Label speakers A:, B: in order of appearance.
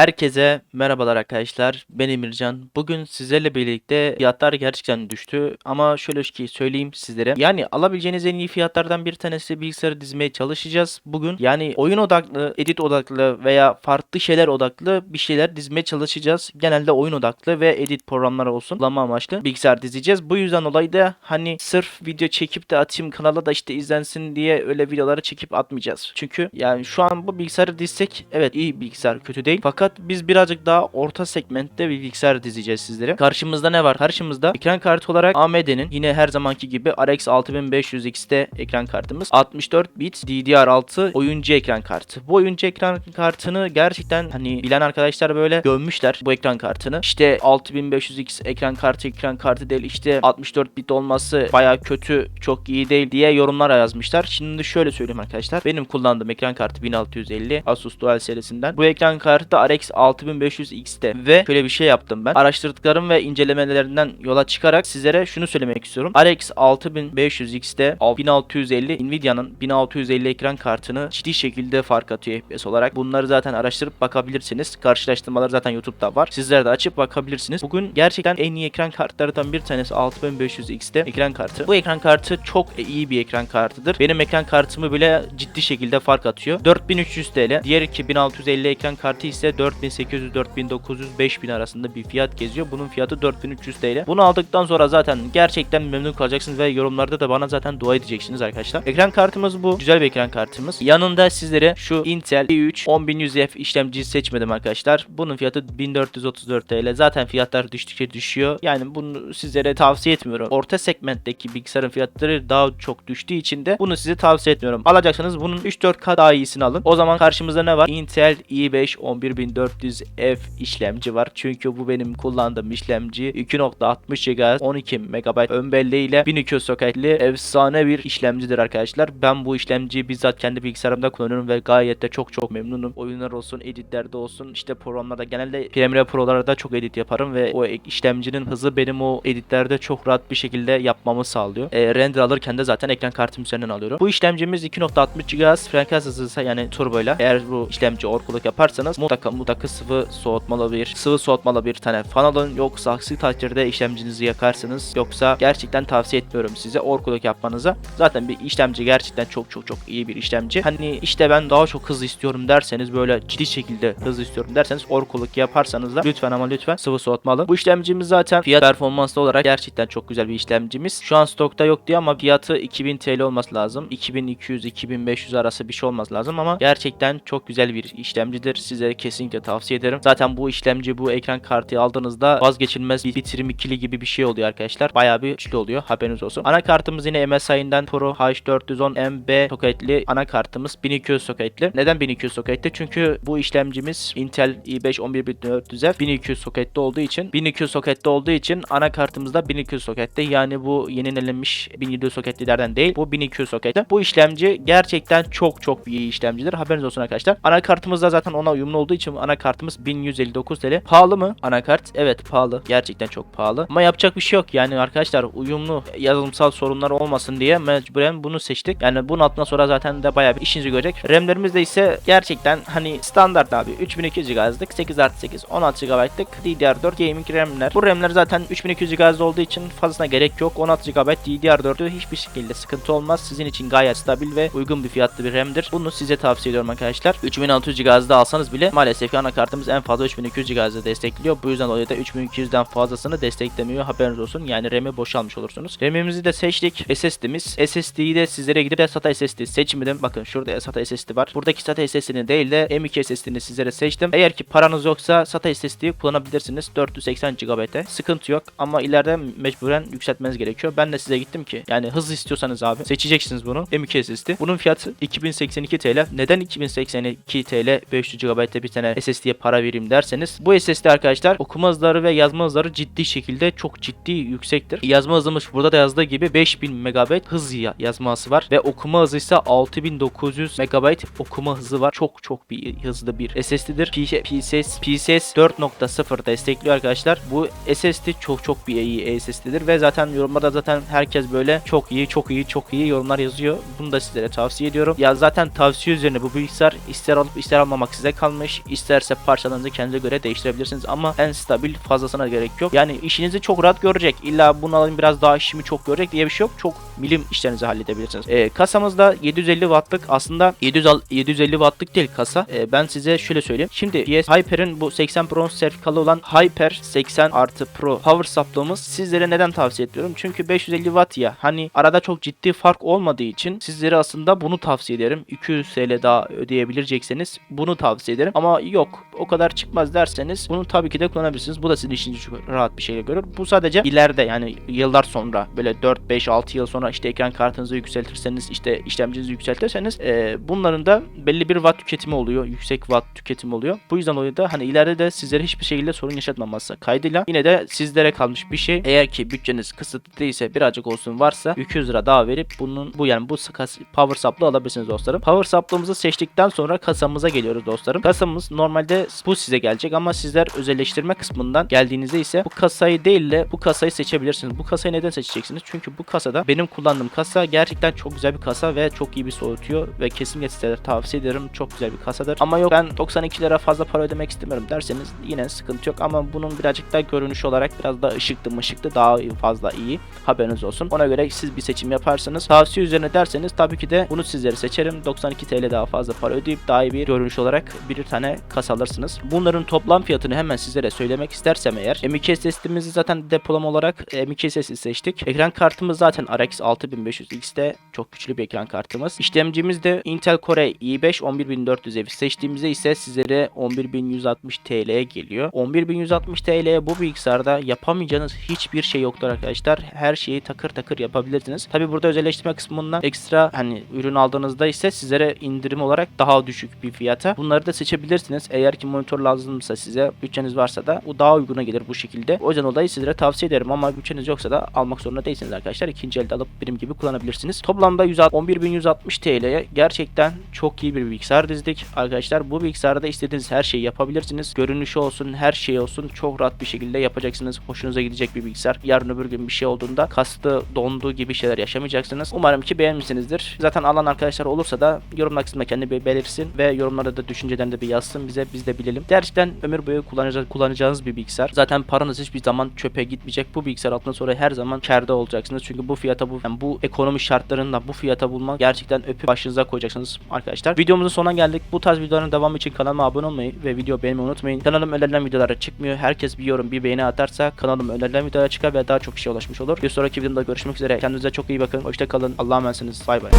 A: Herkese merhabalar arkadaşlar. Ben Emircan. Bugün sizlerle birlikte fiyatlar gerçekten düştü ama şöyle ki söyleyeyim sizlere. Yani alabileceğiniz en iyi fiyatlardan bir tanesi bilgisayarı dizmeye çalışacağız bugün. Yani oyun odaklı, edit odaklı veya farklı şeyler odaklı bir şeyler dizmeye çalışacağız. Genelde oyun odaklı ve edit programları olsun kullanma amaçlı bilgisayar dizeceğiz. Bu yüzden dolayı da hani sırf video çekip de atayım kanala da işte izlensin diye öyle videoları çekip atmayacağız. Çünkü yani şu an bu bilgisayarı dizsek evet iyi bilgisayar kötü değil. Fakat biz birazcık daha orta segmentte bir bilgisayar dizeceğiz sizlere. Karşımızda ne var? Karşımızda ekran kartı olarak AMD'nin yine her zamanki gibi RX 6500 XT ekran kartımız. 64 bit DDR6 oyuncu ekran kartı. Bu oyuncu ekran kartını gerçekten hani bilen arkadaşlar böyle gömmüşler bu ekran kartını. İşte 6500X ekran kartı ekran kartı değil işte 64 bit olması baya kötü çok iyi değil diye yorumlar yazmışlar. Şimdi şöyle söyleyeyim arkadaşlar. Benim kullandığım ekran kartı 1650 Asus Dual serisinden. Bu ekran kartı da RX 6500 XT ve şöyle bir şey yaptım ben. Araştırdıklarım ve incelemelerinden yola çıkarak sizlere şunu söylemek istiyorum. RX 6500 XT 1650 Nvidia'nın 1650 ekran kartını ciddi şekilde fark atıyor FPS olarak. Bunları zaten araştırıp bakabilirsiniz. Karşılaştırmalar zaten YouTube'da var. Sizler de açıp bakabilirsiniz. Bugün gerçekten en iyi ekran kartlarından bir tanesi 6500 XT ekran kartı. Bu ekran kartı çok iyi bir ekran kartıdır. Benim ekran kartımı bile ciddi şekilde fark atıyor. 4300 TL. Diğer 2650 ekran kartı ise 4800, 4900, 5000 arasında bir fiyat geziyor. Bunun fiyatı 4300 TL. Bunu aldıktan sonra zaten gerçekten memnun kalacaksınız ve yorumlarda da bana zaten dua edeceksiniz arkadaşlar. Ekran kartımız bu. Güzel bir ekran kartımız. Yanında sizlere şu Intel i3 10100F işlemciyi seçmedim arkadaşlar. Bunun fiyatı 1434 TL. Zaten fiyatlar düştükçe düşüyor. Yani bunu sizlere tavsiye etmiyorum. Orta segmentteki bilgisayarın fiyatları daha çok düştüğü için de bunu size tavsiye etmiyorum. Alacaksanız bunun 3-4 kat daha iyisini alın. O zaman karşımızda ne var? Intel i5 11400F işlemci var. Çünkü bu benim kullandığım işlemci 2.60 GHz 12 MB ön belleğiyle 1200 soketli efsane bir işlemcidir arkadaşlar. Ben bu işlemciyi bizzat kendi bilgisayarımda kullanıyorum ve gayet de çok çok memnunum. Oyunlar olsun, editlerde olsun, işte programlarda genelde Premiere Pro'larda çok edit yaparım ve o işlemcinin hızı benim o editlerde çok rahat bir şekilde yapmamı sağlıyor. E, render alırken de zaten ekran kartım üzerinden alıyorum. Bu işlemcimiz 2.60 GHz frekans hızı yani turboyla. Eğer bu işlemci orkuluk yaparsanız mutlaka mutlaka sıvı soğutmalı bir sıvı soğutmalı bir tane fan alın. Yoksa aksi takdirde işlemcinizi yakarsınız. Yoksa gerçekten tavsiye etmiyorum size orkuluk yapmanıza. Zaten bir işlemci gerçekten çok çok çok iyi bir işlemci. Hani işte ben daha çok hızlı istiyorum derseniz böyle ciddi şekilde hızlı istiyorum derseniz orkuluk yaparsanız da lütfen ama lütfen sıvı soğutma alın. Bu işlemcimiz zaten fiyat performanslı olarak gerçekten çok güzel bir işlemcimiz. Şu an stokta yok diye ama fiyatı 2000 TL olması lazım. 2200-2500 arası bir şey olması lazım ama gerçekten çok güzel bir işlemcidir. Size kesinlikle tavsiye ederim. Zaten bu işlemci bu ekran kartı aldığınızda vazgeçilmez bir bitirim ikili gibi bir şey oluyor arkadaşlar. Bayağı bir güçlü oluyor. Haberiniz olsun. Anakartımız yine MSI'nden Pro H410MB soketli anakartımız 1200 soketli. Neden 1200 soketli? Çünkü bu işlemcimiz Intel i5 11400F 1200 soketli olduğu için 1200 soketli olduğu için anakartımızda 1200 soketli. Yani bu yenilenmiş 1700 soketlilerden değil. Bu 1200 soketli. Bu işlemci gerçekten çok çok iyi işlemcidir. Haberiniz olsun arkadaşlar. Anakartımız da zaten ona uyumlu olduğu için anakartımız 1159 TL. Pahalı mı anakart? Evet pahalı. Gerçekten çok pahalı. Ama yapacak bir şey yok. Yani arkadaşlar uyumlu yazılımsal sorunlar olmasın diye mecburen bunu seçtik. Yani bunun altından sonra zaten de bayağı bir işinizi görecek. RAM'lerimiz de ise gerçekten hani standart abi. 3200 GHz'lık 8 artı 8 16 GB'lık DDR4 gaming RAM'ler. Bu RAM'ler zaten 3200 GHz olduğu için fazlasına gerek yok. 16 GB DDR4'ü hiçbir şekilde sıkıntı olmaz. Sizin için gayet stabil ve uygun bir fiyatlı bir RAM'dir. Bunu size tavsiye ediyorum arkadaşlar. 3600 GHz'da alsanız bile maalesef ki anakartımız en fazla 3200 GHz'da destekliyor. Bu yüzden dolayı da 3200'den fazlasını desteklemiyor. Haberiniz olsun. Yani RAM'i boşalmış olursunuz. RAM'imizi de seçtik. SSD'miz. SSD'yi de sizlere gidip SATA SSD seçmedim. Bakın şurada SATA SSD var. Buradaki SATA SSD'ni değil de M2 SSD'ni sizlere seçtim. Eğer ki paranız yoksa SATA SSD'yi kullanabilirsiniz. 480 GB'de. Sıkıntı yok ama ileride mecburen yükseltmeniz gerekiyor. Ben de size gittim ki yani hız istiyorsanız abi seçeceksiniz bunu. M2 SSD. Bunun fiyatı 2082 TL. Neden 2082 TL 500 GB'de bir tane SSD'ye para vereyim derseniz bu SSD arkadaşlar okuma hızları ve yazma hızları ciddi şekilde çok ciddi yüksektir. Yazma hızımız burada da yazdığı gibi 5000 MB hız ya- yazma hızı var ve okuma hızı ise 6900 MB okuma hızı var. Çok çok bir hızlı bir SSD'dir. PCS, PCS 4.0 destekliyor arkadaşlar. Bu SSD çok çok bir iyi SSD'dir ve zaten yorumlarda zaten herkes böyle çok iyi çok iyi çok iyi yorumlar yazıyor. Bunu da sizlere tavsiye ediyorum. Ya zaten tavsiye üzerine bu bilgisayar ister alıp ister almamak size kalmış. İsterse parçalarınızı kendinize göre değiştirebilirsiniz ama en stabil fazlasına gerek yok. Yani işinizi çok rahat görecek. İlla bunu alayım biraz daha işimi çok görecek diye bir şey yok. Çok milim işlerinizi halledebilirsiniz. Ee, kasamızda 750 wattlık aslında 700 al- 750 wattlık değil kasa. Ee, ben size şöyle söyleyeyim. Şimdi PS Hyper'ın bu 80 Pro sertifikalı olan Hyper 80 artı Pro power supply'ımız sizlere neden tavsiye ediyorum? Çünkü 550 watt ya hani arada çok ciddi fark olmadığı için sizlere aslında bunu tavsiye ederim. 200 TL daha ödeyebilecekseniz bunu tavsiye ederim. Ama yok o kadar çıkmaz derseniz bunu tabii ki de kullanabilirsiniz. Bu da sizin işinizi çok rahat bir şekilde görür. Bu sadece ileride yani yıllar sonra böyle 4 5 6 yıl sonra işte ekran kartınızı yükseltirseniz işte işlemcinizi yükseltirseniz e, bunların da belli bir watt tüketimi oluyor. Yüksek watt tüketimi oluyor. Bu yüzden dolayı da hani ileride de sizlere hiçbir şekilde sorun yaşatmaması kaydıyla yine de sizlere kalmış bir şey. Eğer ki bütçeniz kısıtlı değilse birazcık olsun varsa 200 lira daha verip bunun bu yani bu power supply alabilirsiniz dostlarım. Power supply'ımızı seçtikten sonra kasamıza geliyoruz dostlarım. Kasamız normalde bu size gelecek ama sizler özelleştirme kısmından geldiğinizde ise bu kasayı değil de bu kasayı seçebilirsiniz. Bu kasayı neden seçeceksiniz? Çünkü bu kasada benim kullandığım kasa gerçekten çok güzel bir kasa ve çok iyi bir soğutuyor ve kesinlikle sizlere tavsiye ederim. Çok güzel bir kasadır. Ama yok ben 92 lira fazla para ödemek istemiyorum derseniz yine sıkıntı yok ama bunun birazcık daha görünüş olarak biraz daha ışıklı mışıklı daha fazla iyi. Haberiniz olsun. Ona göre siz bir seçim yaparsanız tavsiye üzerine derseniz tabii ki de bunu sizlere seçerim. 92 TL daha fazla para ödeyip daha iyi bir görünüş olarak bir tane kasa alırsınız. Bunların toplam fiyatını hemen sizlere söylemek istersem eğer M.2 SSD'mizi zaten depolama olarak M.2 SSD seçtik. Ekran kartımız zaten RX 6500 XT çok güçlü bir ekran kartımız. İşlemcimiz de Intel Core i5 11400F seçtiğimizde ise sizlere 11160 TL'ye geliyor. 11160 TL'ye bu bilgisayarda yapamayacağınız hiçbir şey yoktur arkadaşlar. Her şeyi takır takır yapabilirsiniz. Tabi burada özelleştirme kısmından ekstra hani ürün aldığınızda ise sizlere indirim olarak daha düşük bir fiyata bunları da seçebilirsiniz. Eğer ki monitör lazımsa size bütçeniz varsa da bu daha uyguna gelir bu şekilde. O yüzden dolayı sizlere tavsiye ederim ama bütçeniz yoksa da almak zorunda değilsiniz arkadaşlar. İkinci elde alıp birim gibi kullanabilirsiniz. Toplamda 111.160 TL'ye gerçekten çok iyi bir bilgisayar dizdik. Arkadaşlar bu bilgisayarda istediğiniz her şeyi yapabilirsiniz. Görünüşü olsun, her şey olsun çok rahat bir şekilde yapacaksınız. Hoşunuza gidecek bir bilgisayar. Yarın öbür gün bir şey olduğunda kastı, donduğu gibi şeyler yaşamayacaksınız. Umarım ki beğenmişsinizdir. Zaten alan arkadaşlar olursa da yorumlar kısmında kendi bir belirsin ve yorumlarda da düşüncelerini de bir yazsın bize biz de bilelim. Gerçekten ömür boyu kullanacağınız, kullanacağınız bir bilgisayar. Zaten paranız hiçbir zaman çöpe gitmeyecek. Bu bilgisayar altından sonra her zaman kârda olacaksınız. Çünkü bu fiyata bu yani bu ekonomi şartlarında bu fiyata bulmak gerçekten öpüp başınıza koyacaksınız arkadaşlar. Videomuzun sonuna geldik. Bu tarz videoların devamı için kanalıma abone olmayı ve video beğenmeyi unutmayın. Kanalım önerilen videolara çıkmıyor. Herkes bir yorum, bir beğeni atarsa kanalım önerilen videolara çıkar ve daha çok kişiye ulaşmış olur. Bir sonraki videomda görüşmek üzere. Kendinize çok iyi bakın. Hoşça kalın. Allah'a emanetsiniz. Bay bay.